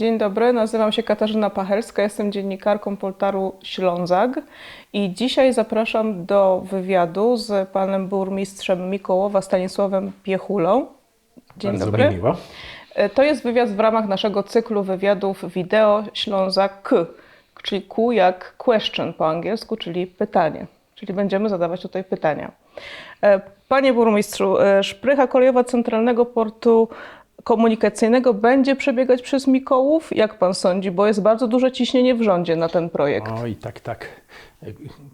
Dzień dobry, nazywam się Katarzyna Pachelska, jestem dziennikarką portalu Ślązak i dzisiaj zapraszam do wywiadu z panem burmistrzem Mikołowa Stanisławem Piechulą. Dzień Bardzo dobry. mi miło. E, To jest wywiad w ramach naszego cyklu wywiadów wideo Ślązak K, czyli Q jak question po angielsku, czyli pytanie. Czyli będziemy zadawać tutaj pytania. E, Panie burmistrzu, e, szprycha kolejowa Centralnego Portu Komunikacyjnego będzie przebiegać przez Mikołów? Jak pan sądzi? Bo jest bardzo duże ciśnienie w rządzie na ten projekt. Oj, tak, tak.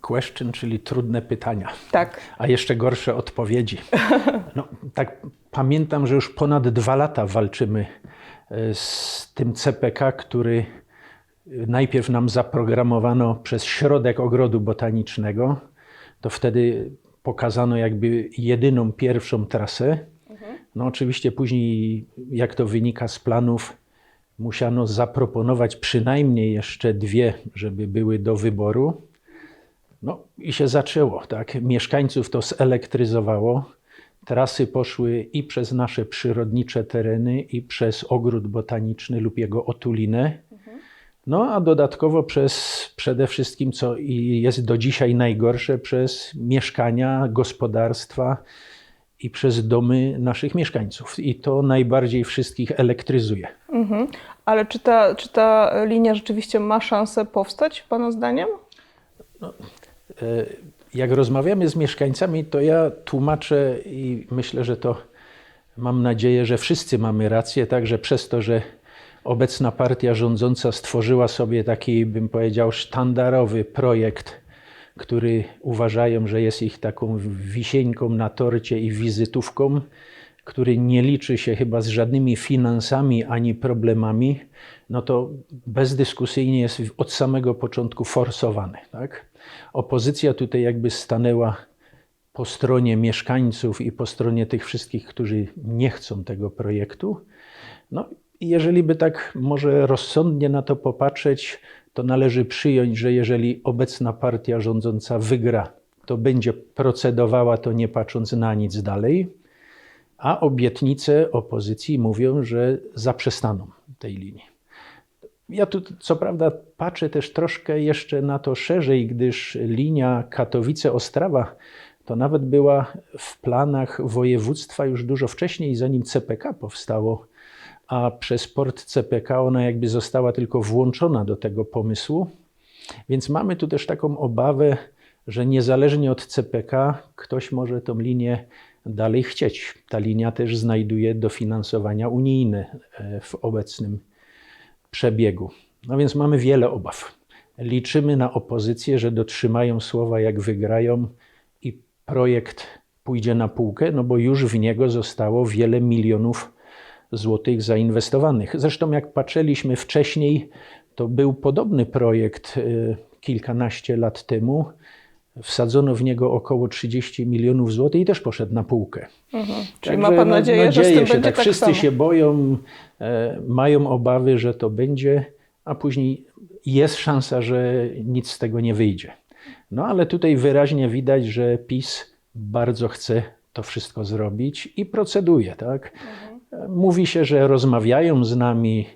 Question, czyli trudne pytania. Tak. A jeszcze gorsze odpowiedzi. No, tak pamiętam, że już ponad dwa lata walczymy e, z tym CPK, który najpierw nam zaprogramowano przez środek ogrodu botanicznego. To wtedy pokazano jakby jedyną pierwszą trasę. No oczywiście później, jak to wynika z planów, musiano zaproponować przynajmniej jeszcze dwie, żeby były do wyboru. No i się zaczęło, tak? Mieszkańców to zelektryzowało. Trasy poszły i przez nasze przyrodnicze tereny, i przez ogród botaniczny lub jego otulinę. No a dodatkowo przez przede wszystkim, co jest do dzisiaj najgorsze, przez mieszkania, gospodarstwa i przez domy naszych mieszkańców. I to najbardziej wszystkich elektryzuje. Mhm. Ale czy ta, czy ta linia rzeczywiście ma szansę powstać, pana zdaniem? E, Jak rozmawiamy z mieszkańcami, to ja tłumaczę i myślę, że to mam nadzieję, że wszyscy mamy rację, także przez to, że obecna partia rządząca stworzyła sobie taki, bym powiedział, sztandarowy projekt, który uważają, że jest ich taką wisieńką na torcie i wizytówką, który nie liczy się chyba z żadnymi finansami ani problemami, no to bezdyskusyjnie jest od samego początku forsowany. Tak? Opozycja tutaj jakby stanęła po stronie mieszkańców i po stronie tych wszystkich, którzy nie chcą tego projektu. No jeżeli by tak może rozsądnie na to popatrzeć, to należy przyjąć, że jeżeli obecna partia rządząca wygra, to będzie procedowała to nie patrząc na nic dalej, a obietnice opozycji mówią, że zaprzestaną tej linii. Ja tu co prawda patrzę też troszkę jeszcze na to szerzej, gdyż linia Katowice-Ostrawa to nawet była w planach województwa już dużo wcześniej, zanim CPK powstało, a przez port CPK ona jakby została tylko włączona do tego pomysłu. Więc mamy tu też taką obawę, że niezależnie od CPK ktoś może tą linię dalej chcieć. Ta linia też znajduje dofinansowania unijne e, w obecnym przebiegu. No więc mamy wiele obaw. Liczymy na opozycję, że dotrzymają słowa, jak wygrają i projekt pójdzie na półkę, no bo już w niego zostało wiele milionów złotych zainwestowanych. Zresztą, jak patrzyliśmy wcześniej, to był podobny projekt y, kilkanaście lat temu. Wsadzono w niego około 30 milionów złotych i też poszedł na półkę. Mhm. Czyli ma pan no, nadzieję, no, że z tym się będzie tak. tak Wszyscy samo? się boją, e, mają obawy, że to będzie, a później jest szansa, że nic z tego nie wyjdzie. No ale tutaj wyraźnie widać, że PiS bardzo chce to wszystko zrobić i proceduje, tak? E, Mówi się, że rozmawiają z nami,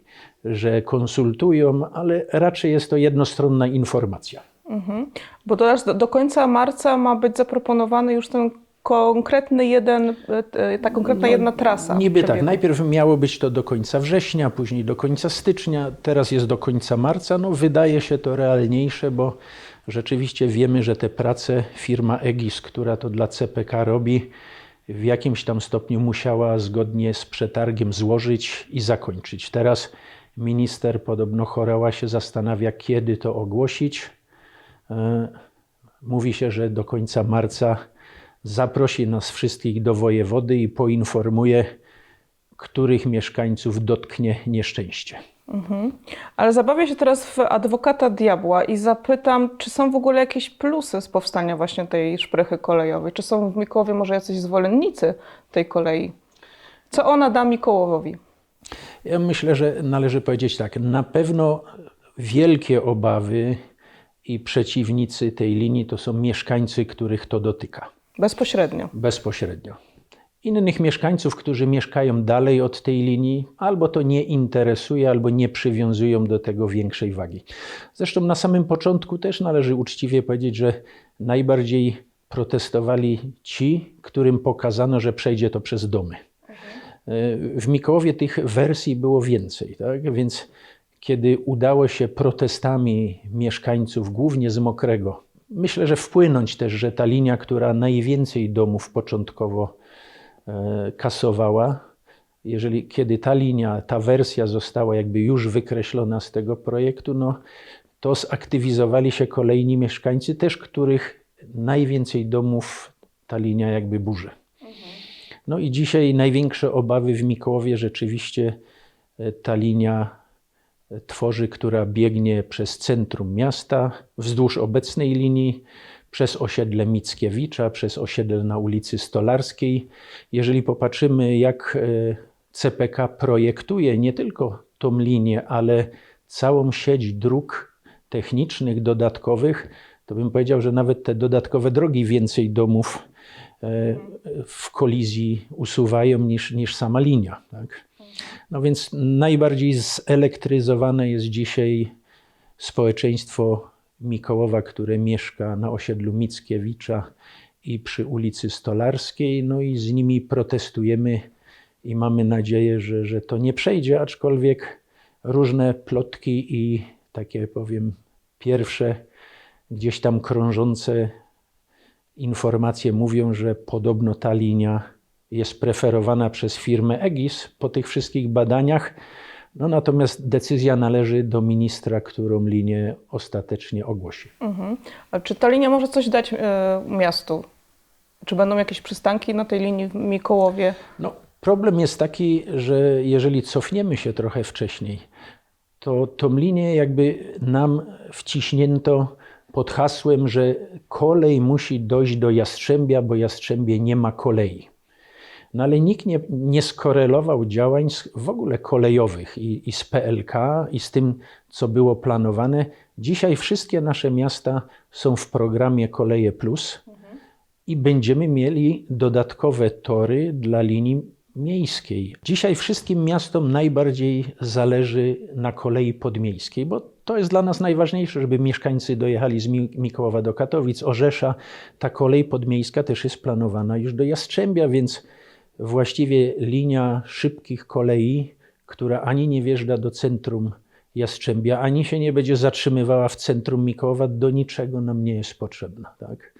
że konsultują, ale raczej jest to jednostronna informacja. Mhm. Bo aż do, do końca marca ma być zaproponowany już ten konkretny jeden, e, ta konkretna jedna trasa. No, Niby tak. przebiegu. Najpierw miało być to do końca września, później do końca stycznia, teraz jest do końca marca. No, wydaje się to realniejsze, bo rzeczywiście wiemy, że te prace firma EGIS, która to dla CPK robi, w jakimś tam stopniu musiała zgodnie z przetargiem złożyć i zakończyć. Teraz minister podobno Chorała się zastanawia, kiedy to ogłosić. E, Mówi się, że do końca marca zaprosi nas wszystkich do wojewody i poinformuje, których mieszkańców dotknie nieszczęście. Mhm. Ale zabawię się teraz w adwokata diabła i zapytam, czy są w ogóle jakieś plusy z powstania właśnie tej szprychy kolejowej? Czy są w Mikołowie może jacyś zwolennicy tej kolei? Co ona da Mikołowowi? Ja myślę, że należy powiedzieć tak. Na pewno wielkie obawy i przeciwnicy tej linii to są mieszkańcy, których to dotyka Bezpośrednio. bezpośrednio. Innych mieszkańców, którzy mieszkają dalej od tej linii, albo to nie interesuje, albo nie przywiązują do tego większej wagi. Zresztą na samym początku też należy uczciwie powiedzieć, że najbardziej protestowali ci, którym pokazano, że przejdzie to przez domy. W Mikołowie tych wersji było więcej, tak? więc kiedy udało się protestami mieszkańców, głównie z Mokrego, myślę, że wpłynąć też, że ta linia, która najwięcej domów początkowo kasowała, jeżeli kiedy ta linia, ta wersja została jakby już wykreślona z tego projektu, no, to zaktywizowali się kolejni mieszkańcy, też których najwięcej domów ta linia jakby burzy. No i dzisiaj największe obawy w Mikołowie rzeczywiście e, ta linia e, tworzy, która biegnie przez centrum miasta, wzdłuż obecnej linii, przez osiedle Mickiewicza, przez osiedle na ulicy Stolarskiej. Jeżeli popatrzymy, jak e, CPK projektuje nie tylko tą linię, ale całą sieć dróg technicznych, dodatkowych, to bym powiedział, że nawet te dodatkowe drogi więcej domów e, w kolizji usuwają niż, niż sama linia. Tak? No więc najbardziej zelektryzowane jest dzisiaj społeczeństwo Mikołowa, które mieszka na osiedlu Mickiewicza i przy ulicy Stolarskiej, no i z nimi protestujemy i mamy nadzieję, że, że to nie przejdzie, aczkolwiek różne plotki i takie powiem pierwsze gdzieś tam krążące informacje mówią, że podobno ta linia jest preferowana przez firmę EGIS po tych wszystkich badaniach. No natomiast decyzja należy do ministra, którą linię ostatecznie ogłosi. Mhm. A czy ta linia może coś dać e, miastu? Czy będą jakieś przystanki na tej linii w Mikołowie? No, problem jest taki, że jeżeli cofniemy się trochę wcześniej, to tą linię jakby nam wciśnięto pod hasłem, że kolej musi dojść do Jastrzębia, bo Jastrzębie nie ma kolei. No ale nikt nie, nie skorelował działań z, w ogóle kolejowych i, i z PLK, i z tym, co było planowane. Dzisiaj wszystkie nasze miasta są w programie Koleje Plus i będziemy mieli dodatkowe tory dla linii miejskiej. Dzisiaj wszystkim miastom najbardziej zależy na kolei podmiejskiej, bo to jest dla nas najważniejsze, żeby mieszkańcy dojechali z Mi- Mikołowa do Katowic, Orzesza. Ta kolej podmiejska też jest planowana już do Jastrzębia, więc właściwie linia szybkich kolei, która ani nie wjeżdża do centrum Jastrzębia, ani się nie będzie zatrzymywała w centrum Mikołowa, do niczego nam nie jest potrzebna. Tak?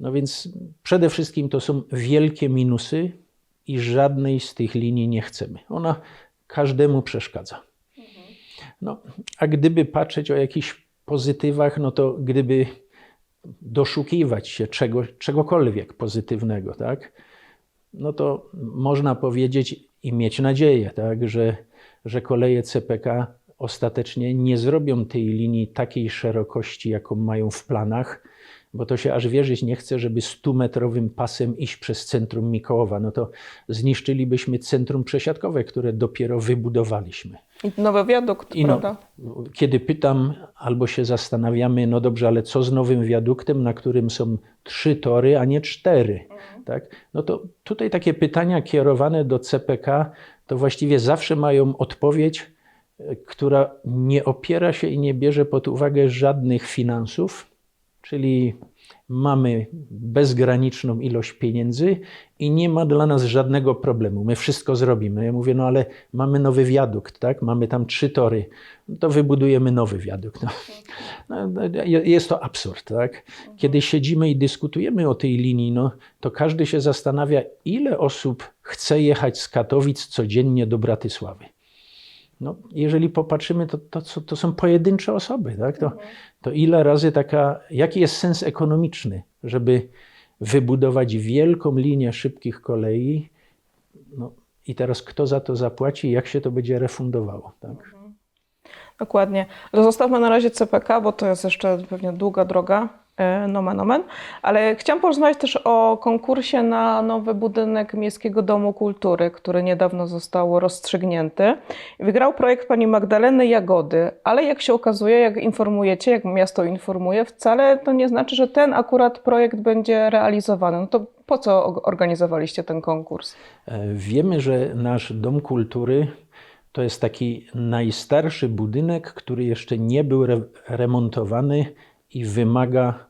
No więc przede wszystkim to są wielkie minusy i żadnej z tych linii nie chcemy. Ona każdemu przeszkadza. No, a gdyby patrzeć o jakichś pozytywach, no to gdyby doszukiwać się czego, czegokolwiek pozytywnego, tak, no to można powiedzieć i mieć nadzieję, tak, że, że koleje CPK ostatecznie nie zrobią tej linii takiej szerokości, jaką mają w planach, bo to się aż wierzyć nie chce, żeby 100-metrowym pasem iść przez centrum Mikołowa. No to zniszczylibyśmy centrum przesiadkowe, które dopiero wybudowaliśmy. I nowy wiadukt, I no, prawda? kiedy pytam albo się zastanawiamy, no dobrze, ale co z nowym wiaduktem, na którym są trzy tory, a nie cztery, tak? No to tutaj takie pytania kierowane do CPK to właściwie zawsze mają odpowiedź, e, która nie opiera się i nie bierze pod uwagę żadnych finansów, czyli mamy bezgraniczną ilość pieniędzy i nie ma dla nas żadnego problemu. My wszystko zrobimy. Ja mówię, no ale mamy nowy wiadukt, tak? Mamy tam trzy tory. To wybudujemy nowy wiadukt. No. No, no, jest to absurd, tak? Kiedy siedzimy i dyskutujemy o tej linii, no, to każdy się zastanawia, ile osób chce jechać z Katowic codziennie do Bratysławy. No, jeżeli popatrzymy, to, to, to, są pojedyncze osoby, tak? To, to ile razy taka, jaki jest sens ekonomiczny, żeby wybudować wielką linię szybkich kolei, no i teraz kto za to zapłaci, jak się to będzie refundowało, tak? Dokładnie. To zostawmy na razie CPK, bo to jest jeszcze pewnie długa droga. E, Nomen omen. Ale chciałam porozmawiać też o konkursie na nowy budynek Miejskiego Domu Kultury, który niedawno został rozstrzygnięty. Wygrał projekt pani Magdaleny Jagody, ale jak się okazuje, jak informujecie, jak miasto informuje, wcale to nie znaczy, że ten akurat projekt będzie realizowany. No to po co organizowaliście ten konkurs? E, Wiemy, że nasz Dom Kultury to jest taki najstarszy budynek, który jeszcze nie był re- remontowany i wymaga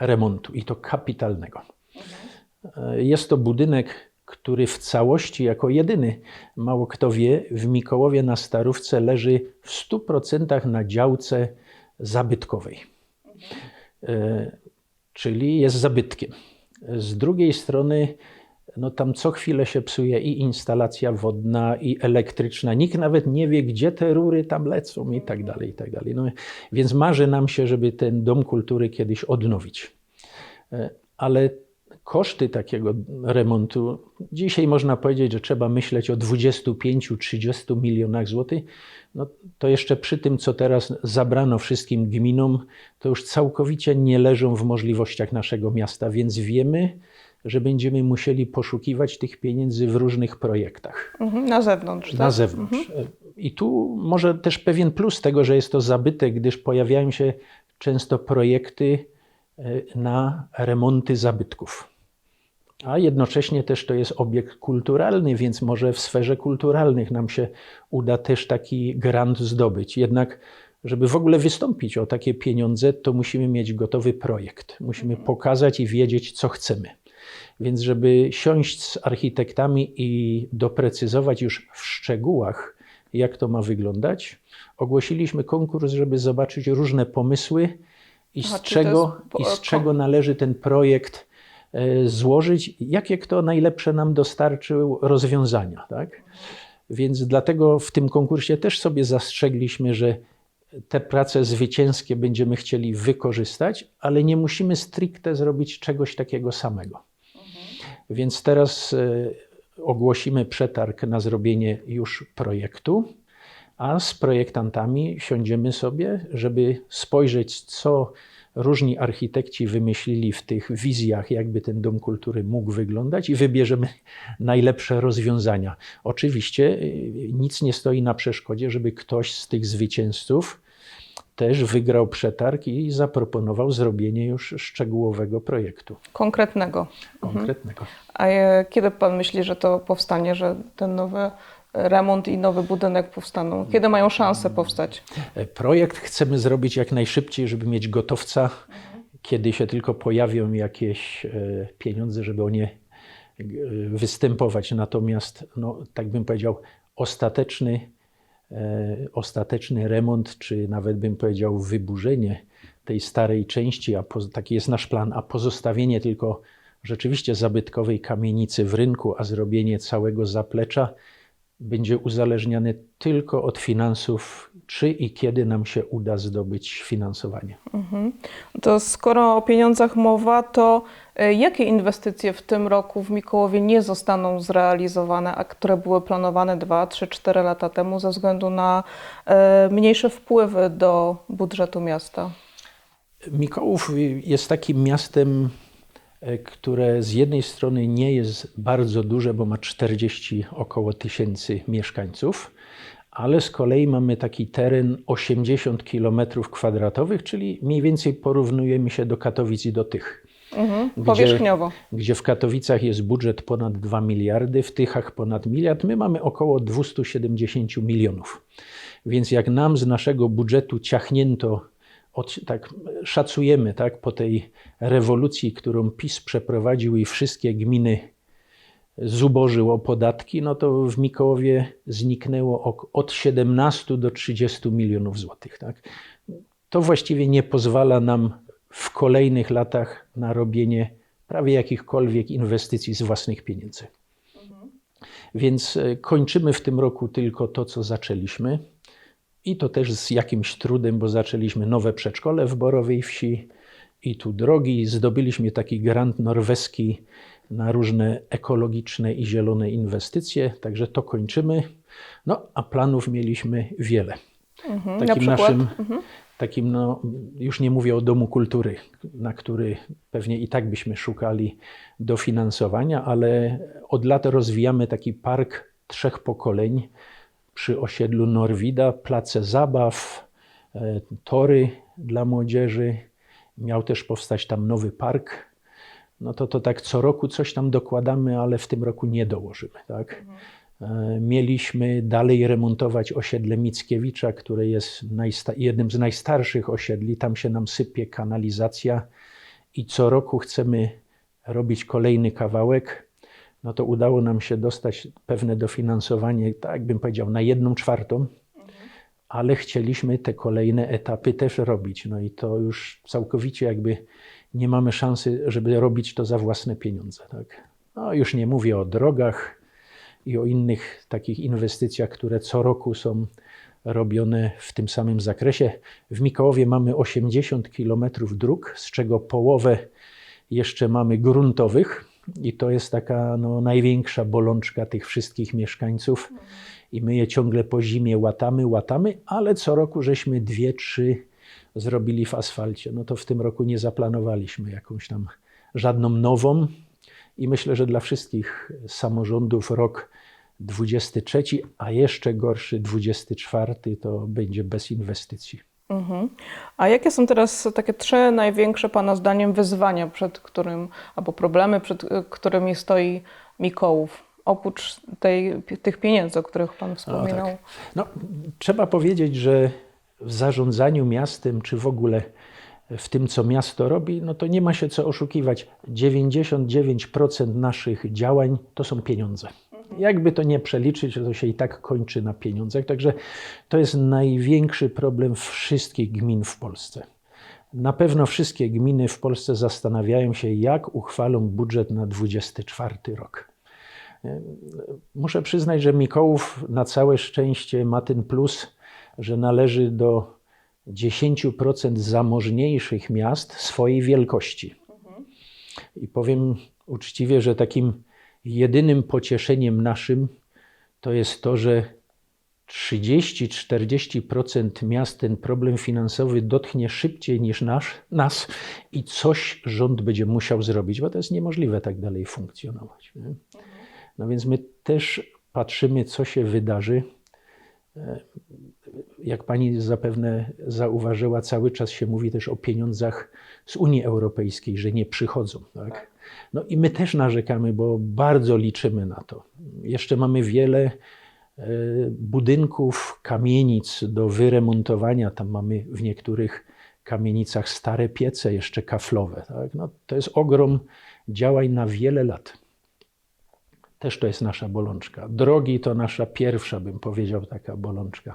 remontu, i to kapitalnego. Jest to budynek, który w całości, jako jedyny, mało kto wie, w Mikołowie na Starówce leży w 100% na działce zabytkowej. E, czyli jest zabytkiem. Z drugiej strony, no tam co chwilę się psuje i instalacja wodna, i elektryczna. Nikt nawet nie wie, gdzie te rury tam lecą i tak dalej, i tak dalej. No, więc marzy nam się, żeby ten dom kultury kiedyś odnowić. E, Ale koszty takiego remontu, dzisiaj można powiedzieć, że trzeba myśleć o 25-30 milionach złotych. No, to jeszcze przy tym, co teraz zabrano wszystkim gminom, to już całkowicie nie leżą w możliwościach naszego miasta, więc wiemy, że będziemy musieli poszukiwać tych pieniędzy w różnych projektach Mhm, na zewnątrz, na tak? zewnątrz. I tu może też pewien plus tego, że jest to zabytek, gdyż pojawiają się często projekty e, na remonty zabytków. A jednocześnie też to jest obiekt kulturalny, więc może w sferze kulturalnych nam się uda też taki grant zdobyć. Jednak, żeby w ogóle wystąpić o takie pieniądze, to musimy mieć gotowy projekt. Musimy pokazać i wiedzieć, co chcemy. Więc, żeby siąść z architektami i doprecyzować już w szczegółach, jak to ma wyglądać, ogłosiliśmy konkurs, żeby zobaczyć różne pomysły i Aha, z, to czego, i z czego należy ten projekt e, złożyć, jakie kto najlepsze nam dostarczył rozwiązania. Tak? Więc dlatego w tym konkursie też sobie zastrzegliśmy, że te prace zwycięskie będziemy chcieli wykorzystać, ale nie musimy stricte zrobić czegoś takiego samego. Więc teraz e, ogłosimy przetarg na zrobienie już projektu, a z projektantami siądziemy sobie, żeby spojrzeć, co różni architekci wymyślili w tych wizjach, jakby ten dom kultury mógł wyglądać, i wybierzemy najlepsze rozwiązania. Oczywiście y, nic nie stoi na przeszkodzie, żeby ktoś z tych zwycięzców też wygrał przetarg i zaproponował zrobienie już szczegółowego projektu Konkretnego. konkretnego. A e, kiedy pan myśli, że to powstanie, że ten nowy remont i nowy budynek powstaną? Kiedy mają szansę powstać? E, Projekt chcemy zrobić jak najszybciej, żeby mieć gotowca, kiedy się tylko pojawią jakieś e, pieniądze, żeby o nie e, występować. Natomiast, no, tak bym powiedział, ostateczny, e, ostateczny remont, czy nawet bym powiedział wyburzenie tej starej części, a poz- taki jest nasz plan, a pozostawienie tylko rzeczywiście zabytkowej kamienicy w rynku, a zrobienie całego zaplecza będzie uzależniane tylko od finansów, czy i kiedy nam się uda zdobyć finansowanie. To skoro o pieniądzach mowa, to e, jakie inwestycje w tym roku w Mikołowie nie zostaną zrealizowane, a które były planowane 2, 3, 4 lata temu ze względu na e, mniejsze wpływy do budżetu miasta? Mikołów jest takim miastem, e, które z jednej strony nie jest bardzo duże, bo ma 40 około tysięcy mieszkańców, ale z kolei mamy taki teren 80 km kwadratowych, czyli mniej więcej porównujemy się do Katowic i do tych. Mhm. Gdzie- Powierzchniowo. gdzie w Katowicach jest budżet ponad 2 miliardy, w Tychach ponad miliard, my mamy około 270 milionów. Więc jak nam z naszego budżetu ciachnięto, od, tak szacujemy, tak, po tej rewolucji, którą PiS przeprowadził i wszystkie gminy zubożył o podatki, no to w Mikołowie zniknęło od 17 do 30 milionów złotych. Tak? To właściwie nie pozwala nam w kolejnych latach na robienie prawie jakichkolwiek inwestycji z własnych pieniędzy. Więc e, kończymy w tym roku tylko to, co zaczęliśmy. I to też z jakimś trudem, bo zaczęliśmy nowe przedszkole w Borowej Wsi i tu drogi. Zdobyliśmy taki grant norweski na różne ekologiczne i zielone inwestycje, także to kończymy. No, a planów mieliśmy wiele. Mhm. Na Takim przykład? naszym, takim, no, już nie mówię o Domu Kultury, na który pewnie i tak byśmy szukali dofinansowania, ale od lat rozwijamy taki park trzech pokoleń przy osiedlu Norwida, place zabaw, e, tory dla młodzieży. Miał też powstać tam nowy park. No to, to tak co roku coś tam dokładamy, ale w tym roku nie dołożymy. Tak? E, Mieliśmy dalej remontować osiedle Mickiewicza, które jest jednym z najstarszych osiedli. Tam się nam sypie kanalizacja i co roku chcemy robić kolejny kawałek. No to udało nam się dostać pewne dofinansowanie, tak bym powiedział, na jedną czwartą, ale chcieliśmy te kolejne etapy też robić. No i to już całkowicie jakby nie mamy szansy, żeby robić to za własne pieniądze. Tak? No już nie mówię o drogach, i o innych takich inwestycjach, które co roku są robione w tym samym zakresie. W Mikołowie mamy 80 km dróg, z czego połowę jeszcze mamy gruntowych i to jest taka no, największa bolączka tych wszystkich mieszkańców i my je ciągle po zimie łatamy, łatamy, ale co roku żeśmy dwie, trzy zrobili w asfalcie. No to w tym roku nie zaplanowaliśmy jakąś tam żadną nową, i myślę, że dla wszystkich samorządów rok 23, a jeszcze gorszy 24 to będzie bez inwestycji. Mhm. A jakie są teraz takie trzy największe Pana zdaniem wyzwania, przed którym, albo problemy, przed y, którymi stoi Mikołów? Oprócz tej, tych pieniędzy, o których Pan wspominał. tak. No, trzeba powiedzieć, że w zarządzaniu miastem, czy w ogóle w tym, co miasto robi, no to nie ma się co oszukiwać. 99% naszych działań to są pieniądze. Jakby to nie przeliczyć, to się i tak kończy na pieniądzach. Także to jest największy problem wszystkich gmin w Polsce. Na pewno wszystkie gminy w Polsce zastanawiają się, jak uchwalą budżet na 24 rok. Muszę przyznać, że Mikołów na całe szczęście ma ten plus, że należy do 10% zamożniejszych miast swojej wielkości. I powiem uczciwie, że takim jedynym pocieszeniem naszym to jest to, że 30-40% miast ten problem finansowy dotknie szybciej niż nasz, nas i coś rząd będzie musiał zrobić, bo to jest niemożliwe tak dalej funkcjonować. Nie? No więc my też patrzymy, co się wydarzy. Jak pani zapewne zauważyła, cały czas się mówi też o pieniądzach z Unii Europejskiej, że nie przychodzą. Tak? No i my też narzekamy, bo bardzo liczymy na to. Jeszcze mamy wiele e, budynków, kamienic do wyremontowania. Tam mamy w niektórych kamienicach stare piece, jeszcze kaflowe. Tak? No, to jest ogrom działań na wiele lat. Też to jest nasza bolączka. Drogi to nasza pierwsza, bym powiedział, taka bolączka.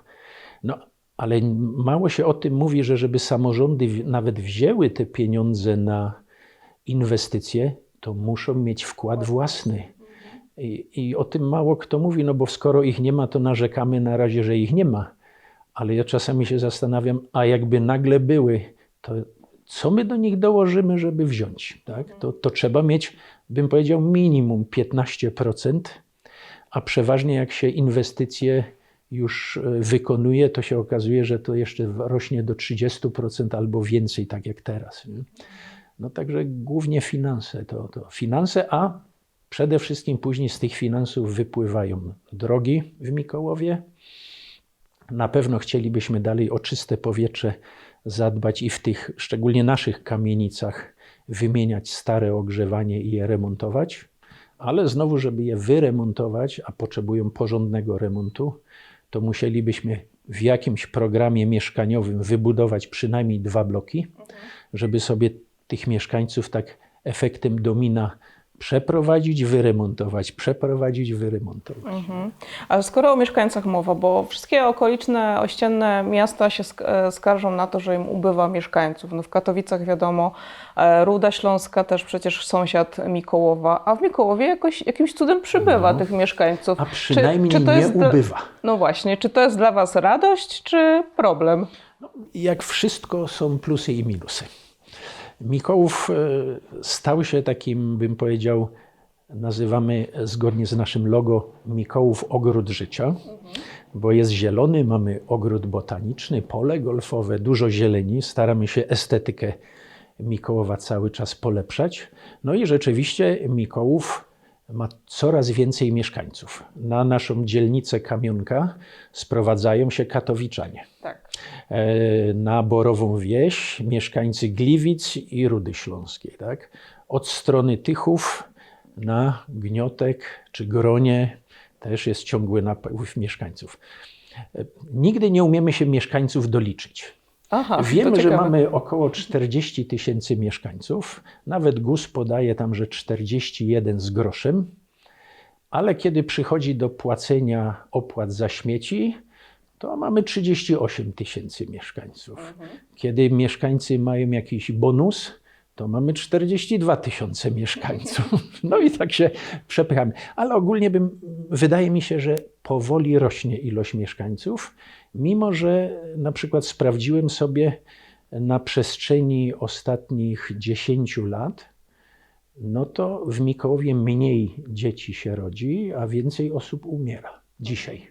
No, ale mało się o tym mówi, że żeby samorządy nawet wzięły te pieniądze na inwestycje, to muszą mieć wkład własny. I, I o tym mało kto mówi, no bo skoro ich nie ma, to narzekamy na razie, że ich nie ma. Ale ja czasami się zastanawiam, a jakby nagle były, to co my do nich dołożymy, żeby wziąć? Tak? To, to trzeba mieć, bym powiedział, minimum 15%, a przeważnie jak się inwestycje już e, wykonuje, to się okazuje, że to jeszcze rośnie do 30% albo więcej, tak jak teraz. No także głównie finanse to, to finanse, a przede wszystkim później z tych finansów wypływają drogi w Mikołowie. Na pewno chcielibyśmy dalej o czyste powietrze zadbać i w tych, szczególnie naszych kamienicach, wymieniać stare ogrzewanie i je remontować, ale znowu, żeby je wyremontować, a potrzebują porządnego remontu, to musielibyśmy w jakimś programie mieszkaniowym wybudować przynajmniej dwa bloki, żeby sobie tych mieszkańców tak efektem domina przeprowadzić, wyremontować, przeprowadzić, wyremontować. Mhm. Ale skoro o mieszkańcach mowa, bo wszystkie okoliczne, ościenne miasta się e, skarżą na to, że im ubywa mieszkańców. No w Katowicach wiadomo, e, Ruda Śląska też przecież sąsiad Mikołowa, a w Mikołowie jakoś, jakimś cudem przybywa tych mieszkańców. No. A przynajmniej to nie jest ubywa. No właśnie, czy to jest dla Was radość, czy problem? Jak wszystko są plusy i minusy. Mikołów e, stał się takim, bym powiedział, nazywamy zgodnie z naszym logo Mikołów Ogród Życia, bo jest zielony, mamy ogród botaniczny, pole golfowe, dużo zieleni, staramy się estetykę Mikołowa cały czas polepszać. No i rzeczywiście Mikołów ma coraz więcej mieszkańców. Na naszą dzielnicę Kamionka sprowadzają się katowiczanie. Tak. E, na Borową Wieś mieszkańcy Gliwic i Rudy Śląskiej. Tak? Od strony Tychów na Gniotek czy Gronie też jest ciągły napływ mieszkańców. E, Nigdy nie umiemy się mieszkańców doliczyć. Aha, Wiemy, że mamy około 40 tysięcy mieszkańców. Nawet GUS podaje tam, że 41 z groszem. Ale kiedy przychodzi do płacenia opłat za śmieci, to mamy 38 tysięcy mieszkańców. Kiedy mieszkańcy mają jakiś bonus, to mamy 42 tysiące mieszkańców. No i tak się przepychamy. Ale ogólnie bym, wydaje mi się, że powoli rośnie ilość mieszkańców, mimo że na przykład sprawdziłem sobie na przestrzeni ostatnich 10 lat, no to w Mikołowie mniej dzieci się rodzi, a więcej osób umiera dzisiaj.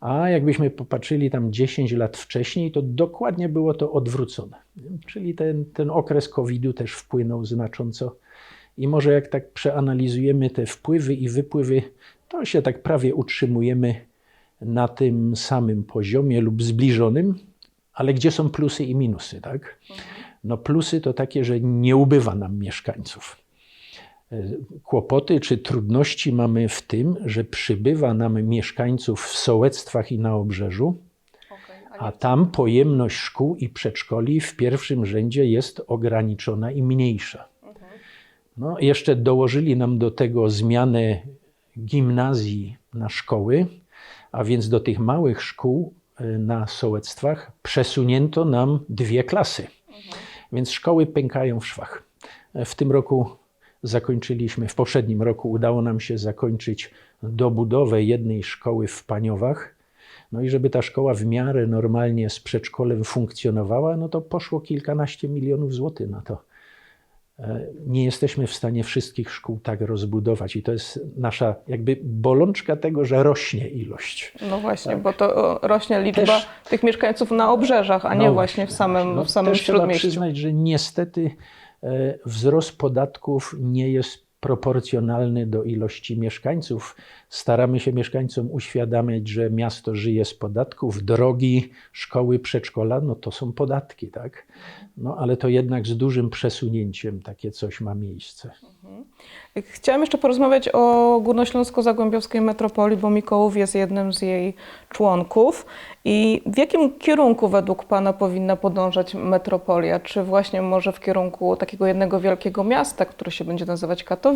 A jakbyśmy popatrzyli tam 10 lat wcześniej, to dokładnie było to odwrócone. Czyli ten, ten okres COVID-u też wpłynął znacząco. I może jak tak przeanalizujemy te wpływy i wypływy, to się tak prawie utrzymujemy na tym samym poziomie lub zbliżonym, ale gdzie są plusy i minusy, tak? No plusy to takie, że nie ubywa nam mieszkańców. Kłopoty czy trudności mamy w tym, że przybywa nam mieszkańców w sołectwach i na obrzeżu, a tam pojemność szkół i przedszkoli w pierwszym rzędzie jest ograniczona i mniejsza. No, jeszcze dołożyli nam do tego zmianę gimnazji na szkoły, a więc do tych małych szkół y, na sołectwach przesunięto nam dwie klasy. Więc szkoły pękają w szwach. W tym roku zakończyliśmy, w poprzednim roku udało nam się zakończyć dobudowę jednej szkoły w Paniowach. No i żeby ta szkoła w miarę normalnie z przedszkolem funkcjonowała, no to poszło kilkanaście milionów złotych na to. E, Nie jesteśmy w stanie wszystkich szkół tak rozbudować i to jest nasza jakby bolączka tego, że rośnie ilość. No właśnie, bo to rośnie liczba Też- tych mieszkańców na obrzeżach, a nie No właśnie w samym, No, w samym też trzeba śródmieściu. przyznać, że niestety e, wzrost podatków nie jest proporcjonalny do ilości mieszkańców. Staramy się mieszkańcom uświadamiać, że miasto żyje z podatków, drogi, szkoły, przedszkola, no to są podatki, tak? No ale to jednak z dużym przesunięciem takie coś ma miejsce. Chciałam jeszcze porozmawiać o Górnośląsko-Zagłębiowskiej Metropolii, bo Mikołów jest jednym z jej członków. I w jakim kierunku według Pana powinna podążać metropolia? Czy właśnie może w kierunku takiego jednego wielkiego miasta, które się będzie nazywać Katowice,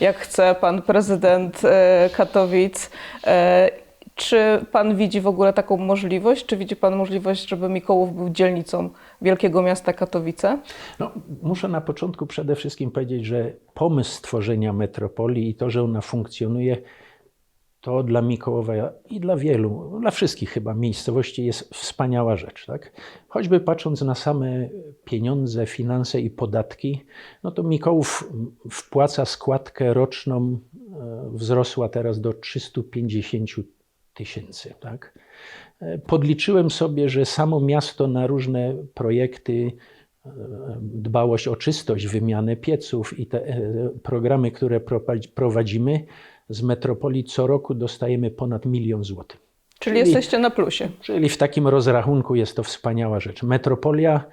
jak chce Pan prezydent e, Katowic? E, Czy Pan widzi w ogóle taką możliwość? Czy widzi Pan możliwość, żeby Mikołów był dzielnicą wielkiego miasta Katowice? No, muszę na początku przede wszystkim powiedzieć, że pomysł stworzenia metropolii i to, że ona funkcjonuje, to dla Mikołowa i dla wielu, dla wszystkich chyba miejscowości jest wspaniała rzecz. Tak? Choćby patrząc na same pieniądze, finanse i podatki, no to Mikołów wpłaca składkę roczną, e, wzrosła teraz do 350 tysięcy. Tak? E, Podliczyłem sobie, że samo miasto na różne projekty, e, dbałość o czystość, wymianę pieców i te programy, które prowadzi- prowadzimy z metropolii co roku dostajemy ponad milion złotych. Czyli, jesteście na plusie. Czyli w takim rozrachunku jest to wspaniała rzecz. Metropolia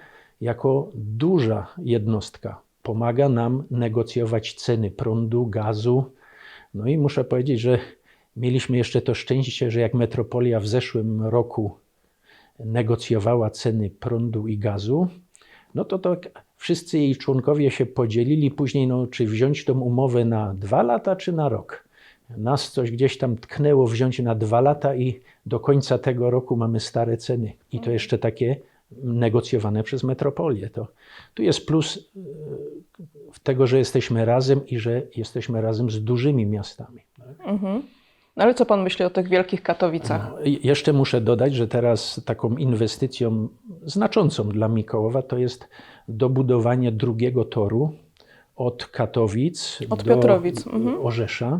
jako duża jednostka pomaga nam negocjować ceny prądu, gazu. No i muszę powiedzieć, że mieliśmy jeszcze to szczęście, że jak metropolia w zeszłym roku negocjowała ceny prądu i gazu, no to tak wszyscy jej członkowie się podzielili później, no, czy wziąć tą umowę na dwa lata, czy na rok. Nas coś gdzieś tam tknęło wziąć na dwa lata i do końca tego roku mamy stare ceny. I to jeszcze takie negocjowane przez metropolię. To, tu jest plus e, tego, że jesteśmy razem i że jesteśmy razem z dużymi miastami. No ale co pan myśli o tych wielkich Katowicach? No, jeszcze muszę dodać, że teraz taką inwestycją znaczącą dla Mikołowa to jest dobudowanie drugiego toru od Katowic Od do Piotrowic, mhm. Orzesza.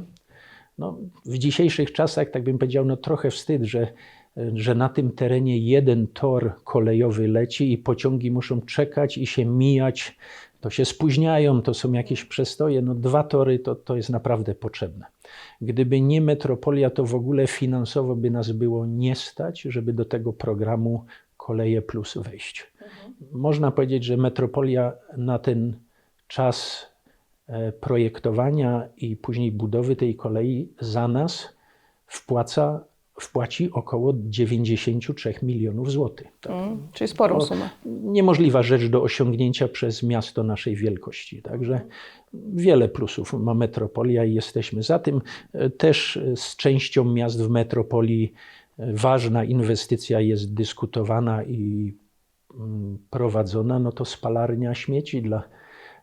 No, w dzisiejszych czasach, tak bym powiedział, no trochę wstyd, że, że na tym terenie jeden tor kolejowy leci i pociągi muszą czekać i się mijać. To się spóźniają, to są jakieś przestoje. No, dwa tory to, to jest naprawdę potrzebne. Gdyby nie metropolia, to w ogóle finansowo by nas było nie stać, żeby do tego programu Koleje Plus wejść. Można powiedzieć, że metropolia na ten czas projektowania i później budowy tej kolei za nas wpłaca, wpłaci około 93 milionów złotych. Tak? Mm, czyli sporą To sumę. Niemożliwa rzecz do osiągnięcia przez miasto naszej wielkości. Także wiele plusów ma metropolia i jesteśmy za tym. E, Też e, z częścią miast w metropolii e, ważna inwestycja jest dyskutowana i mm, prowadzona, no to spalarnia śmieci dla,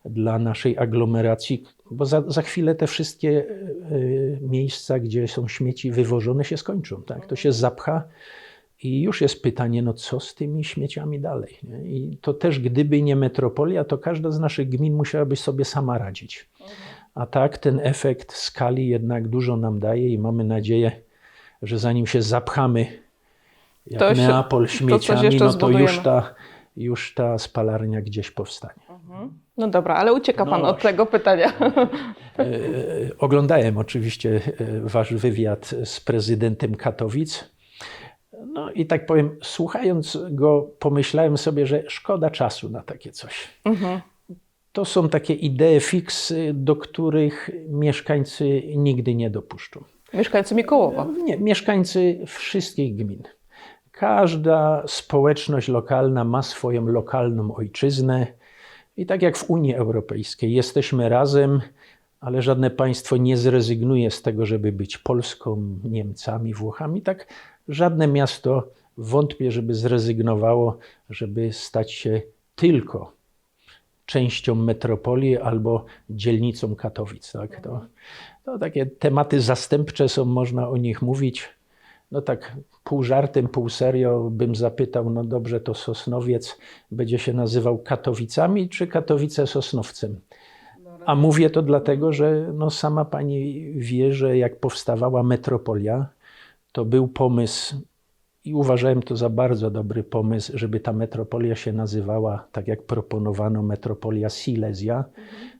dla naszej aglomeracji, bo za, za chwilę te wszystkie e, miejsca, gdzie są śmieci wywożone, się skończą. Tak? To się zapcha i już jest pytanie, no co z tymi śmieciami dalej? Nie? I to też, gdyby nie metropolia, to każda z naszych gmin musiałaby sobie sama radzić. A tak ten efekt skali jednak dużo nam daje i mamy nadzieję, że zanim się zapchamy jak To Neapol śmieciami, jeszcze no to już ta, już ta spalarnia gdzieś powstanie. No dobra, ale ucieka No pan od właśnie. tego pytania. E, Oglądałem oczywiście e, wasz wywiad z prezydentem Katowic. No i tak powiem, słuchając go, pomyślałem sobie, że szkoda czasu na takie coś. To są takie idee fiksy, do których mieszkańcy nigdy nie dopuszczą. Mieszkańcy Mikołowa. Nie, mieszkańcy wszystkich gmin. Każda społeczność lokalna ma swoją lokalną ojczyznę. I tak jak w Unii Europejskiej, jesteśmy razem, ale żadne państwo nie zrezygnuje z tego, żeby być Polską, Niemcami, Włochami. Tak żadne miasto wątpię, żeby zrezygnowało, żeby stać się tylko częścią metropolii albo dzielnicą Katowic. Tak? To, to takie tematy zastępcze są, można o nich mówić. No tak pół żartem, pół serio bym zapytał, no dobrze, to Sosnowiec będzie się nazywał Katowicami czy Katowice Sosnowcem? A mówię to dlatego, że no sama pani wie, że jak powstawała metropolia, to był pomysł i uważałem to za bardzo dobry pomysł, żeby ta metropolia się nazywała, tak jak proponowano, metropolia Silesia,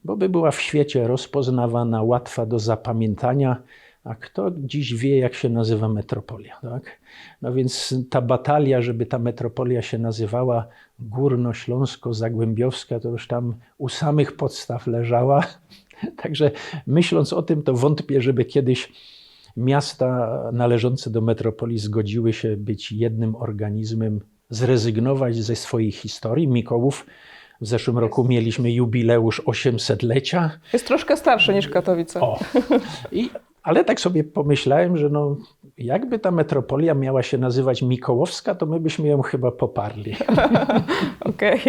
bo by była w świecie rozpoznawana, łatwa do zapamiętania. A kto dziś wie, jak się nazywa metropolia? Tak? No więc ta batalia, żeby ta metropolia się nazywała Górnośląsko-Zagłębiowska, to już tam u samych podstaw leżała. Także myśląc o tym, to wątpię, żeby kiedyś miasta należące do metropolii zgodziły się być jednym organizmem, zrezygnować ze swojej historii. Mikołów w zeszłym roku mieliśmy jubileusz 800-lecia. Jest troszkę starszy niż Katowice. O. I, ale tak sobie pomyślałem, że no, jakby ta metropolia miała się nazywać Mikołowska, to my byśmy ją chyba poparli. Okej,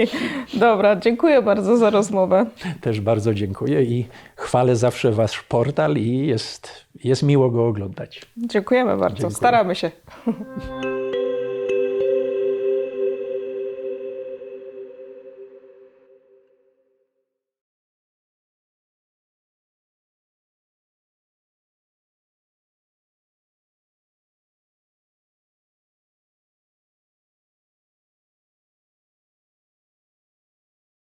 dobra, dziękuję bardzo za rozmowę. Też bardzo dziękuję i chwalę zawsze wasz portal i jest, jest miło go oglądać. Dziękujemy bardzo, Dziękuję. staramy się.